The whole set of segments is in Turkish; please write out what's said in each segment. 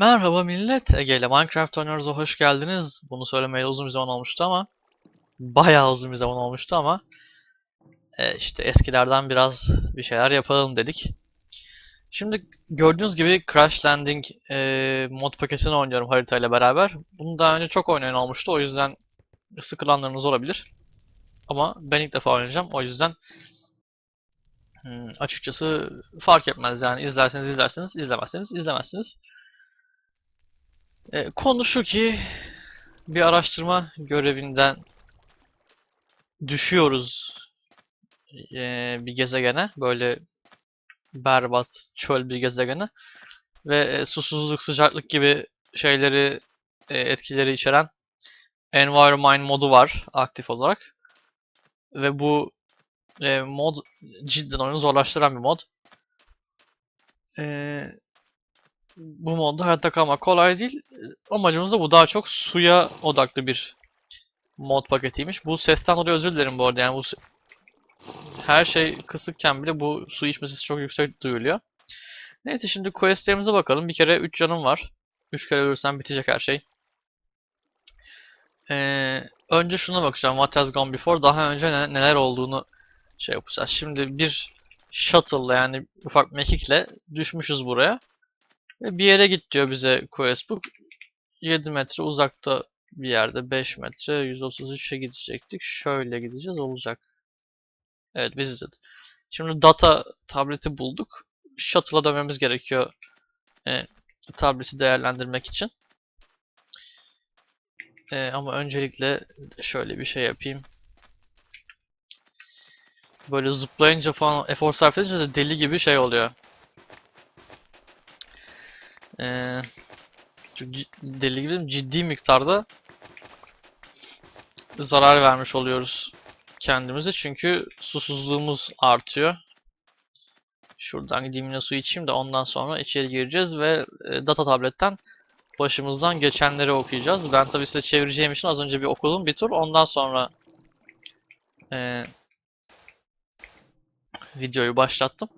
Merhaba millet, Ege ile Minecraft oynuyoruz'a hoş geldiniz. Bunu söylemeye uzun bir zaman olmuştu ama bayağı uzun bir zaman olmuştu ama e, işte eskilerden biraz bir şeyler yapalım dedik. Şimdi gördüğünüz gibi Crash Landing e, mod paketini oynuyorum haritayla beraber. Bunu daha önce çok oynayan olmuştu o yüzden sıkılanlarınız olabilir. Ama ben ilk defa oynayacağım o yüzden hmm, açıkçası fark etmez yani izlerseniz izlersiniz, izlemezseniz izlemezsiniz. E, konu şu ki bir araştırma görevinden düşüyoruz e, bir gezegene böyle berbat çöl bir gezegene ve e, susuzluk sıcaklık gibi şeyleri e, etkileri içeren Environment modu var aktif olarak ve bu e, mod cidden oyunu zorlaştıran bir mod. E, bu modda hayatta kalmak kolay değil. Amacımız da bu daha çok suya odaklı bir mod paketiymiş. Bu sesten dolayı özür dilerim bu arada. Yani bu her şey kısıkken bile bu su içme sesi çok yüksek duyuluyor. Neyse şimdi questlerimize bakalım. Bir kere 3 canım var. 3 kere ölürsem bitecek her şey. Ee, önce şuna bakacağım. What has gone before? Daha önce ne- neler olduğunu şey yapacağız. Şimdi bir shuttle yani ufak mekikle düşmüşüz buraya. Ve bir yere git diyor bize questbook. 7 metre uzakta bir yerde 5 metre 133'e gidecektik. Şöyle gideceğiz olacak. Evet visited. Şimdi data tableti bulduk. Shuttle'a dönmemiz gerekiyor. E, tableti değerlendirmek için. E, ama öncelikle şöyle bir şey yapayım. Böyle zıplayınca falan efor sarf edince de deli gibi şey oluyor. Ee, deli gibi ciddi miktarda zarar vermiş oluyoruz kendimize çünkü susuzluğumuz artıyor. Şuradan gideyim yine su içeyim de ondan sonra içeri gireceğiz ve e, data tabletten başımızdan geçenleri okuyacağız. Ben tabii size çevireceğim için az önce bir okudum bir tur. Ondan sonra e, videoyu başlattım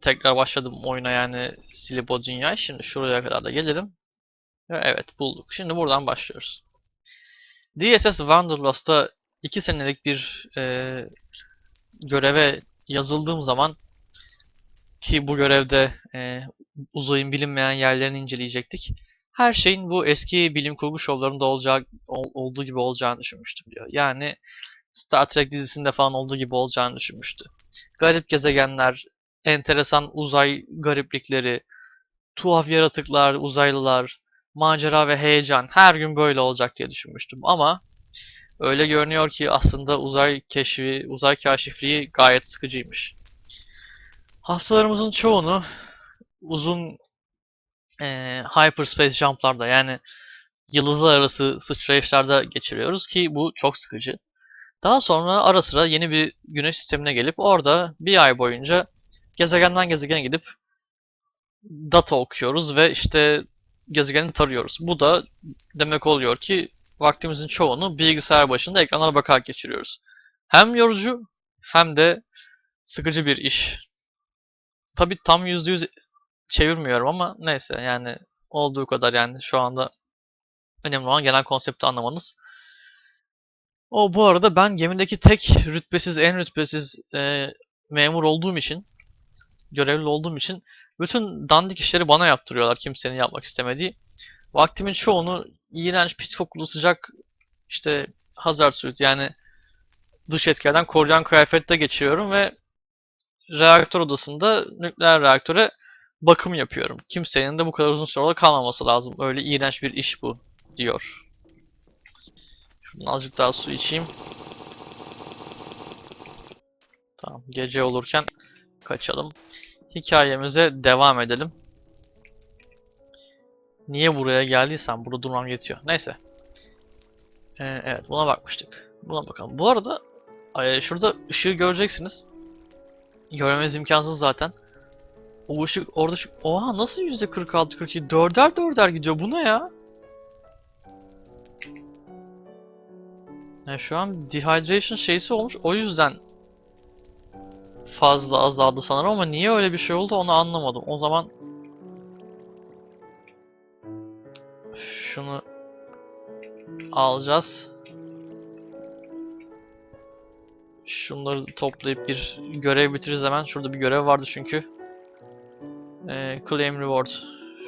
tekrar başladım oyuna yani silip o dünyayı. Şimdi şuraya kadar da gelelim. Ve evet bulduk. Şimdi buradan başlıyoruz. DSS Wanderlust'ta 2 senelik bir e, göreve yazıldığım zaman ki bu görevde e, uzayın bilinmeyen yerlerini inceleyecektik. Her şeyin bu eski bilim kurgu şovlarında olacağı, ol- olduğu gibi olacağını düşünmüştüm diyor. Yani Star Trek dizisinde falan olduğu gibi olacağını düşünmüştü. Garip gezegenler, enteresan uzay gariplikleri, tuhaf yaratıklar, uzaylılar, macera ve heyecan her gün böyle olacak diye düşünmüştüm. Ama öyle görünüyor ki aslında uzay keşfi, uzay kaşifliği gayet sıkıcıymış. Haftalarımızın çoğunu uzun eee hyperspace jumplarda yani yıldızlar arası sıçrayışlarda geçiriyoruz ki bu çok sıkıcı. Daha sonra ara sıra yeni bir güneş sistemine gelip orada bir ay boyunca gezegenden gezegene gidip data okuyoruz ve işte gezegeni tarıyoruz. Bu da demek oluyor ki vaktimizin çoğunu bilgisayar başında ekranlara bakarak geçiriyoruz. Hem yorucu hem de sıkıcı bir iş. Tabi tam %100 çevirmiyorum ama neyse yani olduğu kadar yani şu anda önemli olan genel konsepti anlamanız. O bu arada ben gemideki tek rütbesiz en rütbesiz e, memur olduğum için görevli olduğum için bütün dandik işleri bana yaptırıyorlar kimsenin yapmak istemediği. Vaktimin çoğunu iğrenç, pis kokulu, sıcak işte hazard suit yani dış etkilerden koruyan kıyafette geçiriyorum ve reaktör odasında nükleer reaktöre bakım yapıyorum. Kimsenin de bu kadar uzun süre orada kalmaması lazım. Öyle iğrenç bir iş bu diyor. Şuradan azıcık daha su içeyim. Tamam, gece olurken kaçalım. Hikayemize devam edelim. Niye buraya geldiysem burada durmam yetiyor. Neyse. Ee, evet buna bakmıştık. Buna bakalım. Bu arada ay, şurada ışığı göreceksiniz. Görmemiz imkansız zaten. O ışık orada şu... Oha nasıl %46 42 dörder dörder gidiyor bu ne ya? Yani şu an dehydration şeysi olmuş o yüzden fazla azaldı sanırım ama niye öyle bir şey oldu onu anlamadım. O zaman Şunu alacağız. Şunları toplayıp bir görev bitiririz hemen. Şurada bir görev vardı çünkü. Ee, claim reward.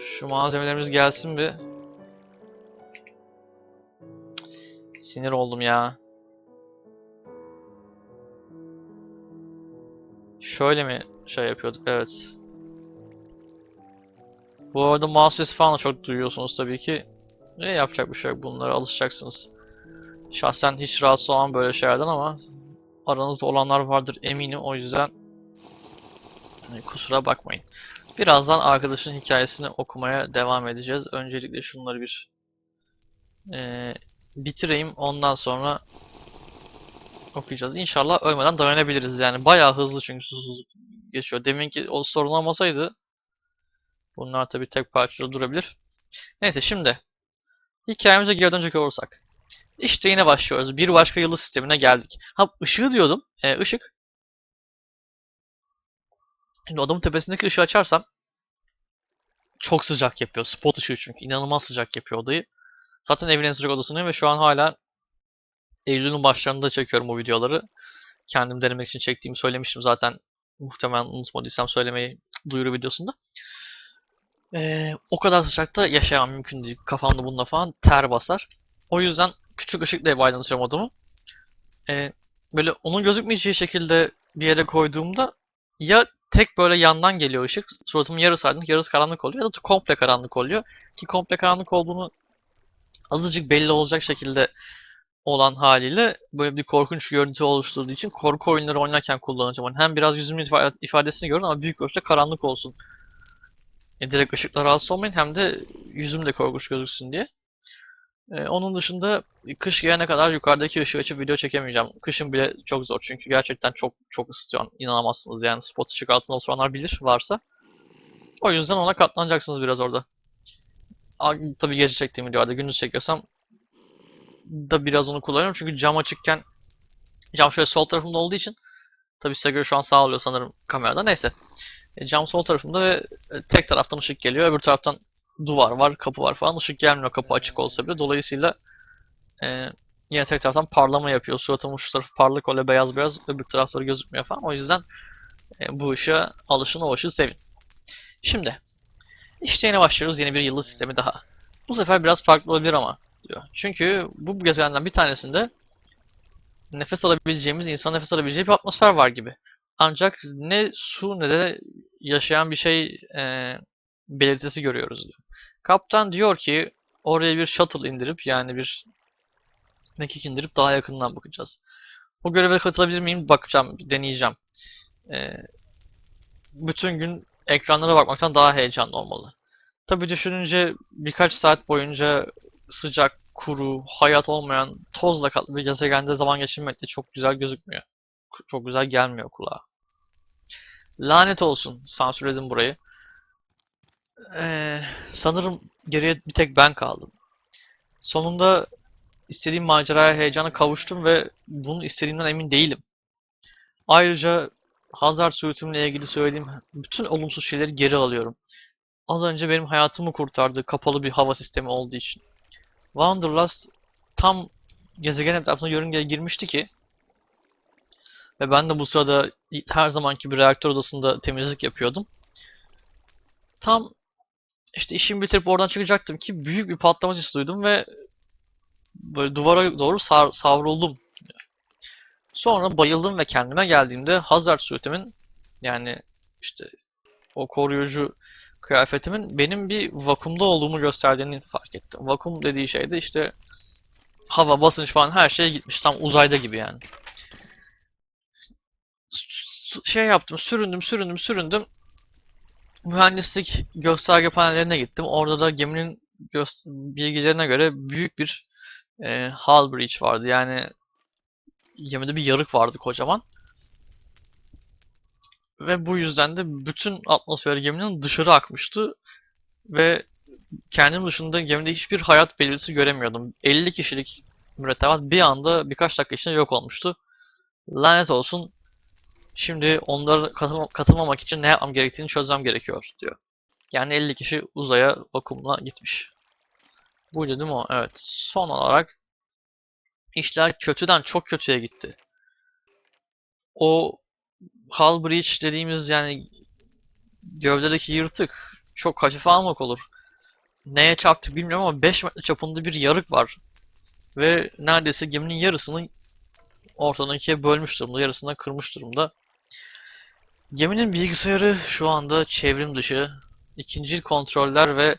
Şu malzemelerimiz gelsin bir. Sinir oldum ya. Şöyle mi şey yapıyorduk? Evet. Bu arada mouse sesi falan çok duyuyorsunuz tabii ki. Ne yapacak bir şey yok. Bunlara alışacaksınız. Şahsen hiç rahatsız olan böyle şeylerden ama aranızda olanlar vardır eminim. O yüzden e, kusura bakmayın. Birazdan arkadaşın hikayesini okumaya devam edeceğiz. Öncelikle şunları bir e, bitireyim. Ondan sonra okuyacağız. İnşallah ölmeden dayanabiliriz. Yani bayağı hızlı çünkü susuzluk geçiyor. Deminki o sorun olmasaydı bunlar tabii tek parçada durabilir. Neyse şimdi hikayemize geri dönecek olursak. İşte yine başlıyoruz. Bir başka yıldız sistemine geldik. Ha ışığı diyordum. E, ışık. Şimdi adamın tepesindeki ışığı açarsam çok sıcak yapıyor. Spot ışığı çünkü. inanılmaz sıcak yapıyor odayı. Zaten evin en sıcak odasındayım ve şu an hala Eylül'ün başlarında çekiyorum bu videoları. Kendim denemek için çektiğimi söylemiştim zaten. Muhtemelen unutmadıysam söylemeyi duyuru videosunda. Ee, o kadar sıcakta yaşayamam mümkün değil. Kafamda bununla falan ter basar. O yüzden küçük ışıkla ev aydınlatıyorum odamı. Ee, böyle onun gözükmeyeceği şekilde bir yere koyduğumda ya tek böyle yandan geliyor ışık. Suratımın yarısı aydınlık, yarısı karanlık oluyor. Ya da komple karanlık oluyor. Ki komple karanlık olduğunu azıcık belli olacak şekilde olan haliyle böyle bir korkunç görüntü oluşturduğu için korku oyunları oynarken kullanacağım. Yani hem biraz yüzümün ifa- ifadesini görün ama büyük ölçüde karanlık olsun. E, direkt ışıkla rahatsız olmayın hem de yüzüm de korkunç gözüksün diye. E, onun dışında kış gelene kadar yukarıdaki ışığı açıp video çekemeyeceğim. Kışın bile çok zor çünkü gerçekten çok çok ısıtıyor. İnanamazsınız yani spot ışık altında oturanlar bilir varsa. O yüzden ona katlanacaksınız biraz orada. Tabii gece çektiğim videolarda gündüz çekiyorsam da biraz onu kullanıyorum. Çünkü cam açıkken cam şöyle sol tarafımda olduğu için tabii size göre şu an sağ oluyor sanırım kamerada. Neyse. E, cam sol tarafımda ve e, tek taraftan ışık geliyor. Öbür taraftan duvar var, kapı var falan. Işık gelmiyor kapı açık olsa bile. Dolayısıyla e, yine tek taraftan parlama yapıyor. Suratımın şu tarafı parlak oluyor beyaz beyaz. Öbür tarafları gözükmüyor falan. O yüzden e, bu ışığa alışın o ışığı sevin. Şimdi işte yine başlıyoruz yeni bir yıldız sistemi daha. Bu sefer biraz farklı olabilir ama diyor. Çünkü bu gezegenden bir tanesinde nefes alabileceğimiz, insan nefes alabileceği bir atmosfer var gibi. Ancak ne su ne de yaşayan bir şey e, belirtisi görüyoruz diyor. Kaptan diyor ki oraya bir shuttle indirip yani bir mekik indirip daha yakından bakacağız. O göreve katılabilir miyim? Bakacağım, deneyeceğim. E, bütün gün ekranlara bakmaktan daha heyecanlı olmalı. Tabii düşününce birkaç saat boyunca sıcak, kuru, hayat olmayan, tozla kaplı bir gezegende zaman geçirmek de çok güzel gözükmüyor. Çok güzel gelmiyor kulağa. Lanet olsun, sansürledim burayı. Ee, sanırım geriye bir tek ben kaldım. Sonunda istediğim maceraya heyecana kavuştum ve bunu istediğimden emin değilim. Ayrıca Hazard suitimle ilgili söylediğim bütün olumsuz şeyleri geri alıyorum. Az önce benim hayatımı kurtardı kapalı bir hava sistemi olduğu için. Wanderlust tam gezegen etrafına yörüngeye girmişti ki ve ben de bu sırada her zamanki bir reaktör odasında temizlik yapıyordum. Tam işte işimi bitirip oradan çıkacaktım ki büyük bir patlama sesi duydum ve böyle duvara doğru sar- savruldum. Sonra bayıldım ve kendime geldiğimde Hazard suitimin yani işte o koruyucu kıyafetimin benim bir vakumda olduğumu gösterdiğini fark ettim. Vakum dediği şey de işte hava, basınç falan her şey gitmiş. Tam uzayda gibi yani. Şey yaptım, süründüm, süründüm, süründüm. Mühendislik gösterge panellerine gittim. Orada da geminin bilgilerine göre büyük bir e, hull breach vardı. Yani gemide bir yarık vardı kocaman. Ve bu yüzden de bütün atmosfer geminin dışarı akmıştı. Ve kendim dışında gemide hiçbir hayat belirtisi göremiyordum. 50 kişilik mürettebat bir anda birkaç dakika içinde yok olmuştu. Lanet olsun. Şimdi onlara katılma- katılmamak için ne yapmam gerektiğini çözmem gerekiyor diyor. Yani 50 kişi uzaya vakumla gitmiş. Buydu değil mi o? Evet. Son olarak işler kötüden çok kötüye gitti. O hull breach dediğimiz yani gövdedeki yırtık çok hafife almak olur. Neye çarptık bilmiyorum ama 5 metre çapında bir yarık var. Ve neredeyse geminin yarısını ortadan ikiye bölmüş durumda, yarısından kırmış durumda. Geminin bilgisayarı şu anda çevrim dışı. İkincil kontroller ve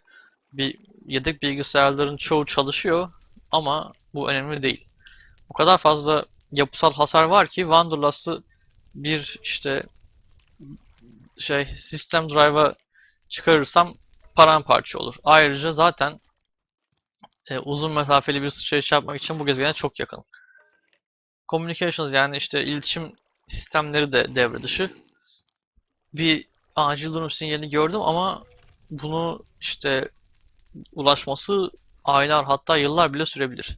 bir yedek bilgisayarların çoğu çalışıyor ama bu önemli değil. O kadar fazla yapısal hasar var ki Wanderlust'ı bir işte şey sistem drive'a çıkarırsam paramparça olur. Ayrıca zaten e, uzun mesafeli bir sıçrayış yapmak için bu gezegene çok yakın. Communications yani işte iletişim sistemleri de devre dışı. Bir acil durum sinyalini gördüm ama bunu işte ulaşması aylar hatta yıllar bile sürebilir.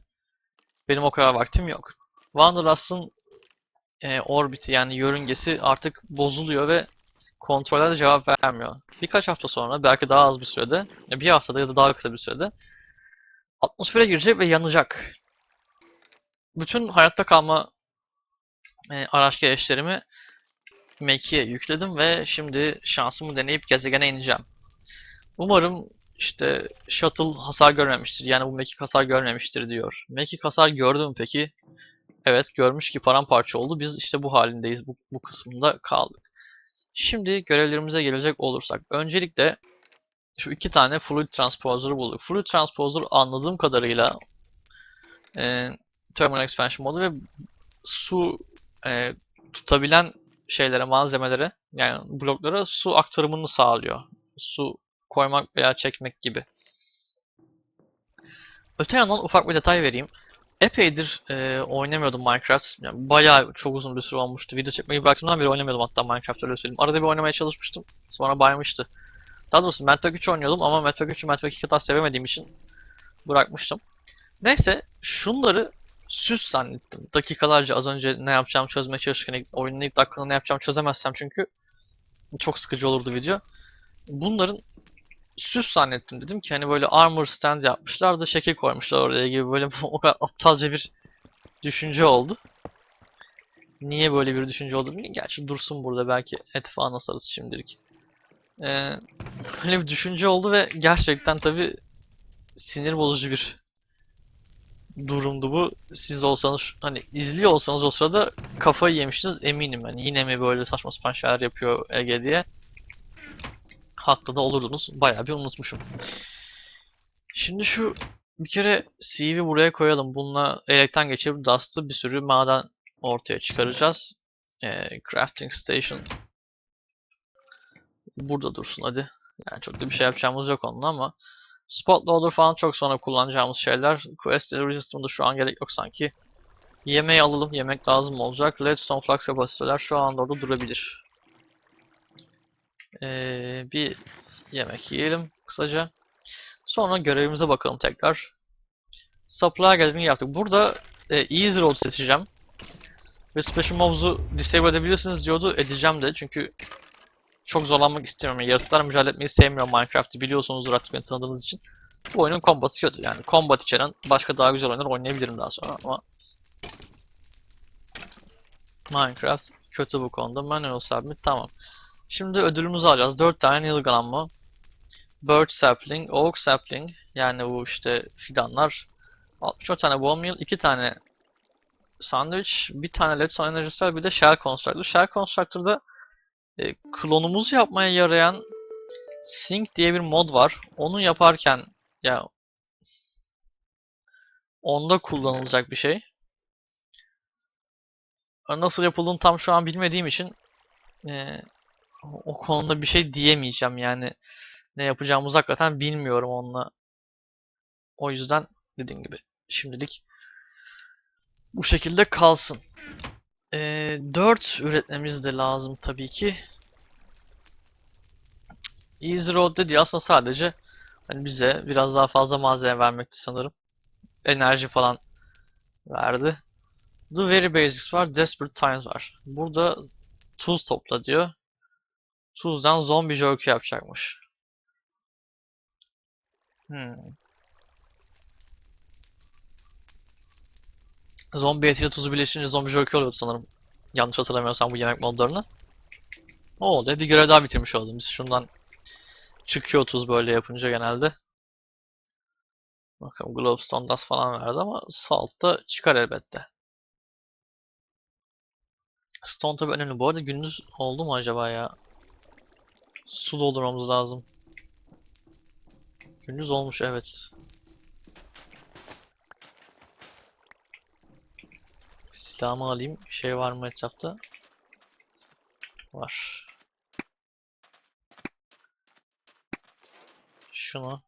Benim o kadar vaktim yok. Wanderlust'ın e, orbiti yani yörüngesi artık bozuluyor ve kontroller de cevap vermiyor. Birkaç hafta sonra belki daha az bir sürede, bir haftada ya da daha kısa bir sürede atmosfere girecek ve yanacak. Bütün hayatta kalma e, araç gereçlerimi Make'ye yükledim ve şimdi şansımı deneyip gezegene ineceğim. Umarım işte shuttle hasar görmemiştir. Yani bu mekik hasar görmemiştir diyor. Mekik hasar gördü mü peki? Evet görmüş ki paramparça oldu. Biz işte bu halindeyiz. Bu, bu kısmında kaldık. Şimdi görevlerimize gelecek olursak. Öncelikle şu iki tane fluid transposer'ı bulduk. Fluid transposer anladığım kadarıyla e, thermal expansion modu ve su e, tutabilen şeylere, malzemelere yani bloklara su aktarımını sağlıyor. Su koymak veya çekmek gibi. Öte yandan ufak bir detay vereyim. Epeydir e, oynamıyordum Minecraft. Yani bayağı çok uzun bir süre olmuştu. Video çekmeyi bıraktığımdan beri oynamıyordum hatta Minecraft öyle söyleyeyim. Arada bir oynamaya çalışmıştım. Sonra baymıştı. Daha doğrusu Metroid 3 oynuyordum ama Metroid 3'ü Metroid 2 kadar sevemediğim için bırakmıştım. Neyse şunları süs zannettim. Dakikalarca az önce ne yapacağımı çözmeye çalışırken oyunun ilk dakikada ne yapacağımı çözemezsem çünkü çok sıkıcı olurdu video. Bunların süs zannettim dedim ki hani böyle armor stand yapmışlar da şekil koymuşlar oraya gibi böyle o kadar aptalca bir düşünce oldu. Niye böyle bir düşünce oldu bilmiyorum. Gerçi dursun burada belki et falan asarız şimdilik. Ee, böyle bir düşünce oldu ve gerçekten tabi sinir bozucu bir durumdu bu. Siz olsanız hani izliyor olsanız o sırada kafayı yemiştiniz eminim. Yani yine mi böyle saçma sapan şeyler yapıyor Ege diye haklı da olurdunuz. Bayağı bir unutmuşum. Şimdi şu bir kere CV buraya koyalım. Bununla elekten geçirip Dust'ı bir sürü maden ortaya çıkaracağız. Ee, crafting Station burada dursun hadi. Yani çok da bir şey yapacağımız yok onunla ama Spot Loader falan çok sonra kullanacağımız şeyler. Quest Delivery System'da şu an gerek yok sanki. Yemeği alalım. Yemek lazım olacak. Redstone Flux kapasiteler şu anda orada durabilir. Ee, bir yemek yiyelim kısaca. Sonra görevimize bakalım tekrar. Supply Gathering yaptık. Burada e, Easy Road seçeceğim. Ve Special Mobs'u disable edebilirsiniz diyordu. Edeceğim de çünkü çok zorlanmak istemiyorum. Yani mücadele etmeyi sevmiyorum Minecraft'ı. Biliyorsunuz artık beni tanıdığınız için. Bu oyunun combat'ı kötü. Yani combat içeren başka daha güzel oyunlar oynayabilirim daha sonra ama Minecraft kötü bu konuda. Manual Submit tamam. Şimdi ödülümüzü alacağız. 4 tane mı? Bird Sapling, Oak Sapling yani bu işte fidanlar. 64 tane Bone Meal, 2 tane Sandwich, bir tane Redstone Energy Cell, bir de Shell Constructor. Shell Constructor'da e, klonumuzu yapmaya yarayan Sync diye bir mod var. Onu yaparken ya onda kullanılacak bir şey. Nasıl yapıldığını tam şu an bilmediğim için e, o konuda bir şey diyemeyeceğim yani ne yapacağımızı hakikaten bilmiyorum onunla. O yüzden dediğim gibi şimdilik bu şekilde kalsın. Ee, 4 üretmemiz de lazım tabii ki. Easy Road dediği aslında sadece hani bize biraz daha fazla malzeme vermekti sanırım. Enerji falan verdi. The Very Basics var, Desperate Times var. Burada tuz topla diyor. Tuz'dan zombi jerky yapacakmış. Hmm. Zombi etiyle tuzu birleşince zombi jerky oluyordu sanırım. Yanlış hatırlamıyorsam bu yemek modlarını. O da bir görev daha bitirmiş oldum. Biz şundan çıkıyor tuz böyle yapınca genelde. Bakalım Glowstone Dust falan verdi ama Salt da çıkar elbette. Stone tabi önemli. Bu arada gündüz oldu mu acaba ya? Su doldurmamız lazım. Gündüz olmuş evet. Silahımı alayım. Bir şey var mı etrafta? Var. Şunu.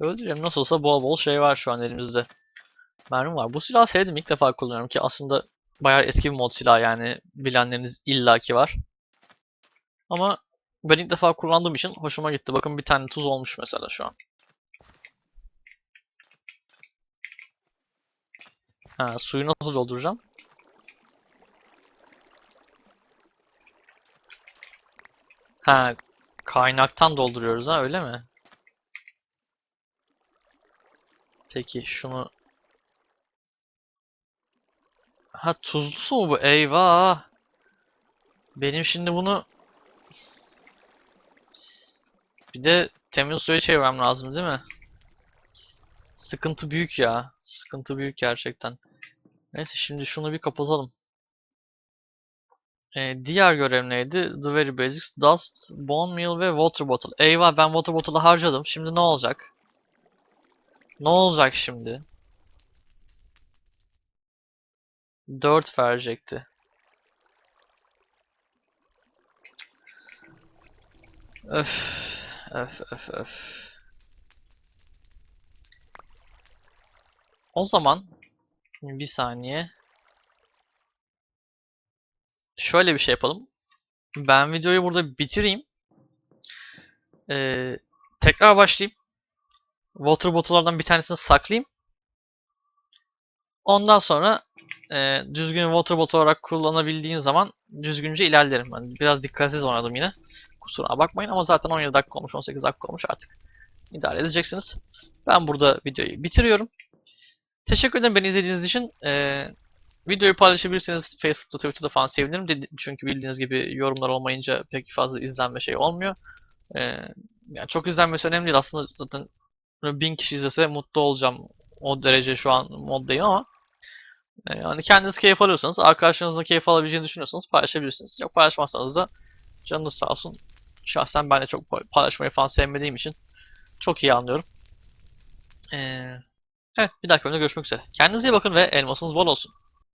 Öldüreceğim. Nasıl olsa bol bol şey var şu an elimizde. Mermi var. Bu silahı sevdim. İlk defa kullanıyorum ki aslında bayağı eski bir mod silah yani. Bilenleriniz illaki var. Ama ben ilk defa kullandığım için hoşuma gitti. Bakın bir tane tuz olmuş mesela şu an. Ha, suyu nasıl dolduracağım? Ha, kaynaktan dolduruyoruz ha öyle mi? Peki şunu Ha tuzlusu mu bu? Eyvah. Benim şimdi bunu bir de temiz suya çevirmem lazım değil mi? Sıkıntı büyük ya. Sıkıntı büyük gerçekten. Neyse şimdi şunu bir kapatalım. Ee, diğer görev neydi? The Very Basics, Dust, Bone Meal ve Water Bottle. Eyvah ben Water Bottle'ı harcadım. Şimdi ne olacak? Ne olacak şimdi? 4 verecekti. Öf, öf, öf, öf. O zaman bir saniye. Şöyle bir şey yapalım. Ben videoyu burada bitireyim. Ee, tekrar başlayayım. Water bottle'lardan bir tanesini saklayayım. Ondan sonra e, düzgün water bottle olarak kullanabildiğin zaman düzgünce ilerlerim. Ben biraz dikkatsiz oynadım yine. Kusura bakmayın ama zaten 17 dakika olmuş, 18 dakika olmuş artık. İdare edeceksiniz. Ben burada videoyu bitiriyorum. Teşekkür ederim beni izlediğiniz için. Ee, videoyu paylaşabilirsiniz Facebook'ta, Twitter'da falan sevinirim. Çünkü bildiğiniz gibi yorumlar olmayınca pek fazla izlenme şey olmuyor. Ee, yani çok izlenmesi önemli değil. Aslında zaten böyle 1000 kişi izlese mutlu olacağım. O derece şu an moddayım ama e, yani kendiniz keyif alıyorsanız, arkadaşlarınızla keyif alabileceğini düşünüyorsanız paylaşabilirsiniz. Yok paylaşmazsanız da canınız sağ olsun. Şahsen ben de çok paylaşmayı falan sevmediğim için çok iyi anlıyorum. Ee, evet bir dahaki bölümde görüşmek üzere. Kendinize iyi bakın ve elmasınız bol olsun.